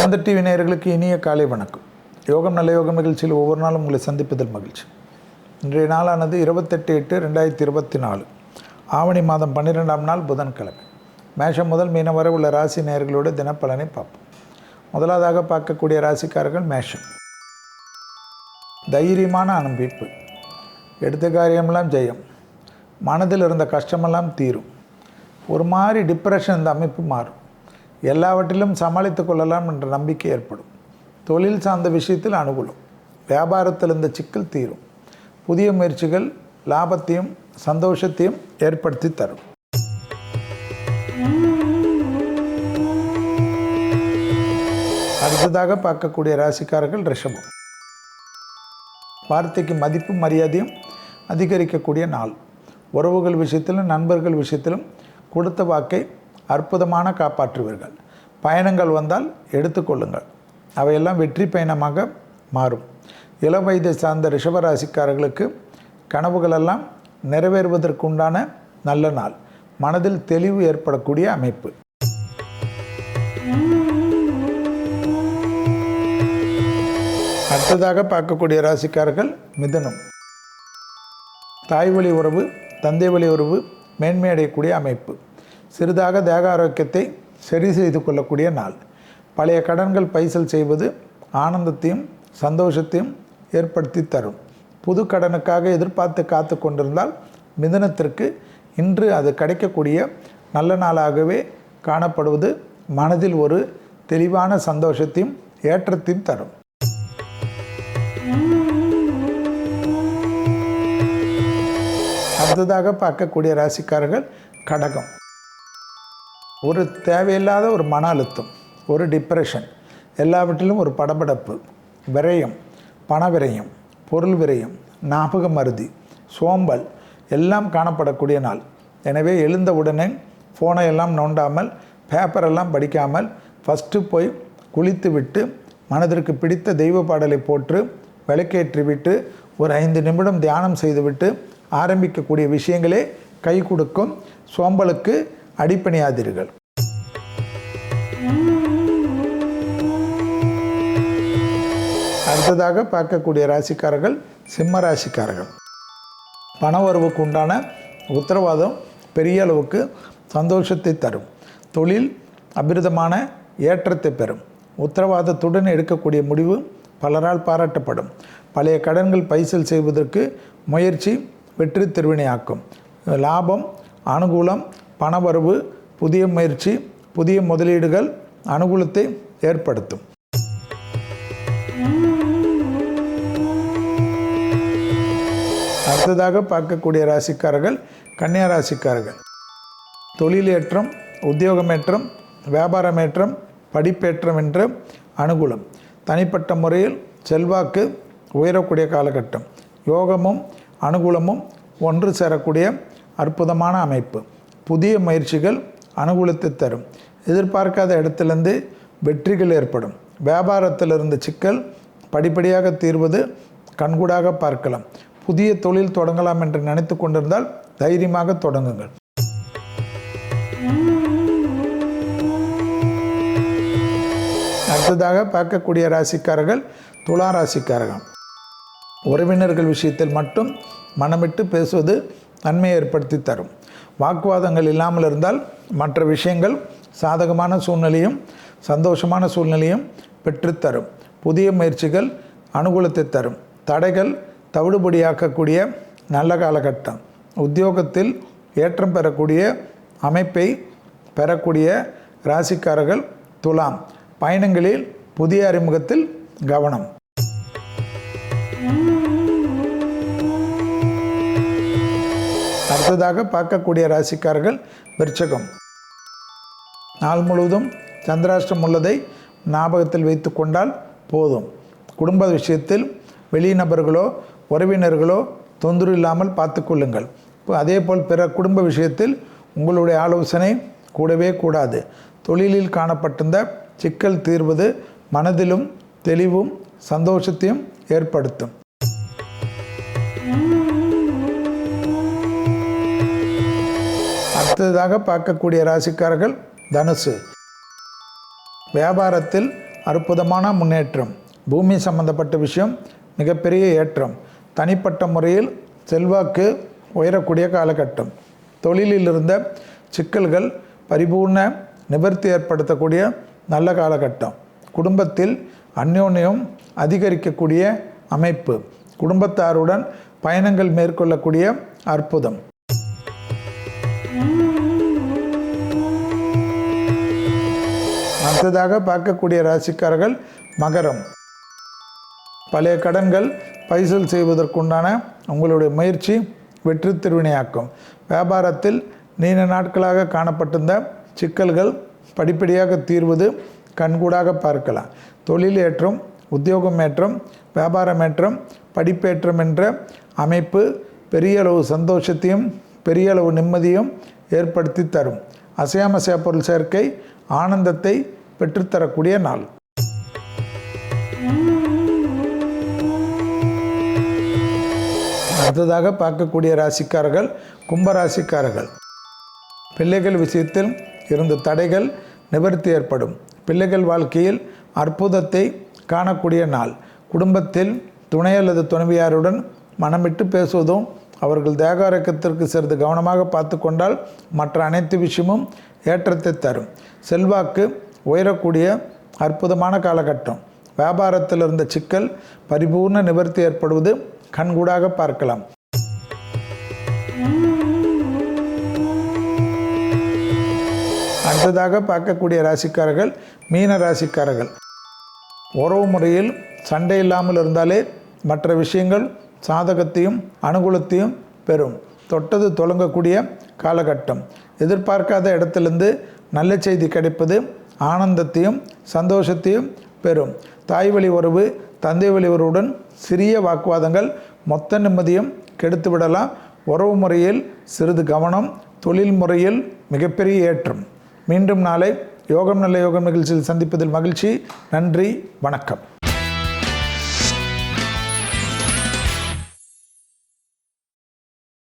வேந்த TV நேயர்களுக்கு இனிய காலை வணக்கம். யோகம் நல்ல யோகம் நிகழ்ச்சியில் ஒவ்வொரு நாளும் உங்களை சந்திப்பதில் மகிழ்ச்சி. இன்றைய நாளானது இருபத்தெட்டு எட்டு ரெண்டாயிரத்தி இருபத்தி நாலு. ஆவணி மாதம் பன்னிரெண்டாம் நாள் புதன்கிழமை. மேஷம் முதல் மீனம் வரை உள்ள ராசி நேயர்களோட தினப்பலனை பார்ப்போம். முதலாவதாக பார்க்கக்கூடிய ராசிக்காரர்கள் மேஷம். தைரியமான அனுப்பிப்பு எடுத்த காரியமெல்லாம் ஜெயம். மனதில் இருந்த கஷ்டமெல்லாம் தீரும். ஒரு மாதிரி டிப்ரெஷன் இந்த அமைப்பு மாறும். எல்லாவற்றிலும் சமாளித்து கொள்ளலாம் என்ற நம்பிக்கை ஏற்படும். தொழில் சார்ந்த விஷயத்தில் அனுகூலம். வியாபாரத்தில் இந்த சிக்கல் தீரும். புதிய முயற்சிகள் லாபத்தையும் சந்தோஷத்தையும் ஏற்படுத்தி தரும். அடுத்ததாக பார்க்கக்கூடிய ராசிக்காரர்கள் ரிஷபம். வார்த்தைக்கு மதிப்பும் மரியாதையும் அதிகரிக்கக்கூடிய நாள். உறவுகள் விஷயத்திலும் நண்பர்கள் விஷயத்திலும் கொடுத்த வாக்கை அற்புதமான காப்பாற்றுவீர்கள். பயணங்கள் வந்தால் எடுத்துக்கொள்ளுங்கள் அவையெல்லாம் வெற்றி பயணமாக மாறும். இளம் வயதை சார்ந்த ரிஷபராசிக்காரர்களுக்கு கனவுகளெல்லாம் நிறைவேறுவதற்குண்டான நல்ல நாள். மனதில் தெளிவு ஏற்படக்கூடிய அமைப்பு. அடுத்ததாக பார்க்கக்கூடிய ராசிக்காரர்கள் மிதனம். தாய் வழி உறவு தந்தை வழி உறவு மேன்மை அடையக்கூடிய அமைப்பு. சிறிதாக தேக ஆரோக்கியத்தை சரி செய்து கொள்ளக்கூடிய நாள். பழைய கடன்கள் பைசல் செய்வது ஆனந்தத்தையும் சந்தோஷத்தையும் ஏற்படுத்தி தரும். புது கடனுக்காக எதிர்பார்த்து காத்து கொண்டிருந்தால் மிதனத்திற்கு இன்று அது கிடைக்கக்கூடிய நல்ல நாளாகவே காணப்படுவது மனதில் ஒரு தெளிவான சந்தோஷத்தையும் ஏற்றத்தையும் தரும். அடுத்ததாக பார்க்கக்கூடிய ராசிக்காரர்கள் கடகம். ஒரு தேவையில்லாத ஒரு மன அழுத்தம் ஒரு டிப்ரெஷன் எல்லாவற்றிலும் ஒரு படபடப்பு விரயம் பண விரயம் பொருள் விரயம் ஞாபக மருதி சோம்பல் எல்லாம் காணப்படக்கூடிய நாள். எனவே எழுந்த உடனே ஃபோனை எல்லாம் நோண்டாமல் பேப்பரெல்லாம் படிக்காமல் ஃபஸ்ட்டு போய் குளித்து விட்டு மனதிற்கு பிடித்த தெய்வ பாடலை போட்டு விளக்கேற்றி விட்டு ஒரு ஐந்து நிமிடம் தியானம் செய்துவிட்டு ஆரம்பிக்கக்கூடிய விஷயங்களே கை கொடுக்கும். சோம்பலுக்கு அடிப்பணியாதீர்கள். அடுத்ததாக பார்க்கக்கூடிய ராசிக்காரர்கள் சிம்ம ராசிக்காரர்கள். பண வரவுக்கு உண்டான உத்தரவாதம் பெரிய அளவுக்கு சந்தோஷத்தை தரும். தொழில் அபிரதமான ஏற்றத்தை பெறும். உத்தரவாதத்துடன் எடுக்கக்கூடிய முடிவு பலரால் பாராட்டப்படும். பழைய கடன்கள் பைசல் செய்வதற்கு முயற்சி வெற்றி திருவினையாக்கும். லாபம் அனுகூலம் பணவரவு புதிய முயற்சி புதிய முதலீடுகள் அனுகூலத்தை ஏற்படுத்தும். அடுத்ததாக பார்க்கக்கூடிய ராசிக்காரர்கள் கன்னியா ராசிக்காரர்கள். தொழிலேற்றம் உத்தியோகமேற்றம் வியாபாரமேற்றம் படிப்பேற்றம் என்ற அனுகூலம். தனிப்பட்ட முறையில் செல்வாக்கு உயரக்கூடிய காலகட்டம். யோகமும் அனுகூலமும் ஒன்று சேரக்கூடிய அற்புதமான அமைப்பு. புதிய முயற்சிகள் அனுகூலத்தை தரும். எதிர்பார்க்காத இடத்துலேருந்து வெற்றிகள் ஏற்படும். வியாபாரத்தில் இருந்த சிக்கல் படிப்படியாக தீர்வது கண்கூடாக பார்க்கலாம். புதிய தொழில் தொடங்கலாம் என்று நினைத்து கொண்டிருந்தால் தைரியமாக தொடங்குங்கள். அடுத்ததாக பார்க்கக்கூடிய ராசிக்காரர்கள் துலா ராசிக்காரர்கள். உறவினர்கள் விஷயத்தில் மட்டும் மனமிட்டு பேசுவது நன்மையை ஏற்படுத்தி தரும். வாக்குவாதங்கள் இல்லாமல் இருந்தால் மற்ற விஷயங்கள் சாதகமான சூழ்நிலையும் சந்தோஷமான சூழ்நிலையும் பெற்றுத்தரும். புதிய முயற்சிகள் அனுகூலத்தை தரும். தடைகள் தவிடுபடியாக்கக்கூடிய நல்ல காலகட்டம். உத்தியோகத்தில் ஏற்றம் பெறக்கூடிய அமைப்பை பெறக்கூடிய ராசிக்காரர்கள் துலாம். பயணங்களில் புதிய அறிமுகத்தில் கவனம். அடுத்ததாக பார்க்கக்கூடிய ராசிக்காரர்கள் விருச்சகம். நாள் முழுவதும் சந்திராஷ்டம் உள்ளதை ஞாபகத்தில் வைத்து கொண்டால் போதும். குடும்ப விஷயத்தில் வெளிநபர்களோ உறவினர்களோ தொந்தரவு இல்லாமல் பார்த்து கொள்ளுங்கள். இப்போ அதே போல் பிற குடும்ப விஷயத்தில் உங்களுடைய ஆலோசனை கூடவே கூடாது. தொழிலில் காணப்பட்டிருந்த சிக்கல் தீர்வது மனதிலும் தெளிவும் சந்தோஷத்தையும் ஏற்படுத்தும். அடுத்ததாக பார்க்கக்கூடிய ராசிக்காரர்கள் தனுசு. வியாபாரத்தில் அற்புதமான முன்னேற்றம். பூமி சம்பந்தப்பட்ட விஷயம் மிகப்பெரிய ஏற்றம். தனிப்பட்ட முறையில் செல்வாக்கு உயரக்கூடிய காலகட்டம். தொழிலில் இருந்த சிக்கல்கள் பரிபூர்ண நிவர்த்தி ஏற்படுத்தக்கூடிய நல்ல காலகட்டம். குடும்பத்தில் அந்யோன்யம் அதிகரிக்கக்கூடிய அமைப்பு. குடும்பத்தாருடன் பயணங்கள் மேற்கொள்ளக்கூடிய அற்புதம். அடுத்ததாக பார்க்கக்கூடிய ராசிக்காரர்கள் மகரம். பழைய கடன்கள் பைசல் செய்வதற்குண்டான உங்களுடைய முயற்சி வெற்றி திருவினையாக்கும். வியாபாரத்தில் நீண்ட நாட்களாக காணப்பட்டிருந்த சிக்கல்கள் படிப்படியாக தீர்வது கண்கூடாக பார்க்கலாம். தொழில் ஏற்றம் உத்தியோகம் ஏற்றம் வியாபாரம் ஏற்றம் படிப்பேற்றம் என்ற அமைப்பு பெரிய அளவு சந்தோஷத்தையும் பெரிய அளவு நிம்மதியும் ஏற்படுத்தி தரும். அசையாமசையா பொருள் சேர்க்கை ஆனந்தத்தை பெற்றுத்தரக்கூடிய நாள். அடுத்ததாக பார்க்கக்கூடிய ராசிக்காரர்கள் கும்ப ராசிக்காரர்கள் பிள்ளைகள் விஷயத்தில் இருந்த தடைகள் நிவர்த்தி ஏற்படும். பிள்ளைகள் வாழ்க்கையில் அற்புதத்தை காணக்கூடிய நாள். குடும்பத்தில் துணை அல்லது துணைவியாருடன் மனமிட்டு பேசுவதும் அவர்கள் தேகாரக்கத்திற்கு சிறிது கவனமாக பார்த்து கொண்டால் மற்ற அனைத்து விஷயமும் ஏற்றத்தை தரும். செல்வாக்கு உயரக்கூடிய அற்புதமான காலகட்டம். வியாபாரத்தில் இருந்த சிக்கல் பரிபூர்ண நிவர்த்தி ஏற்படுவது கண்கூடாக பார்க்கலாம். அடுத்ததாக பார்க்கக்கூடிய ராசிக்காரர்கள் மீன ராசிக்காரர்கள். உறவு முறையில் சண்டை இல்லாமல் இருந்தாலே மற்ற விஷயங்கள் சாதகத்தையும் அனுகூலத்தையும் பெறும். தொட்டது தொடங்கக்கூடிய காலகட்டம். எதிர்பார்க்காத இடத்திலிருந்து நல்ல செய்தி கிடைப்பது ஆனந்தத்தையும் சந்தோஷத்தையும் பெறும். தாய் வழி உறவு தந்தை வழி உறவுடன் சிறிய வாக்குவாதங்கள் மொத்த நிம்மதியும் கெடுத்து விடலாம் உறவு முறையில் சிறிது கவனம் தொழில் முறையில் மிகப்பெரிய ஏற்றம். மீண்டும் நாளை யோகம் நல்ல யோகம் நிகழ்ச்சியில் சந்திப்பதில் மகிழ்ச்சி. நன்றி வணக்கம்.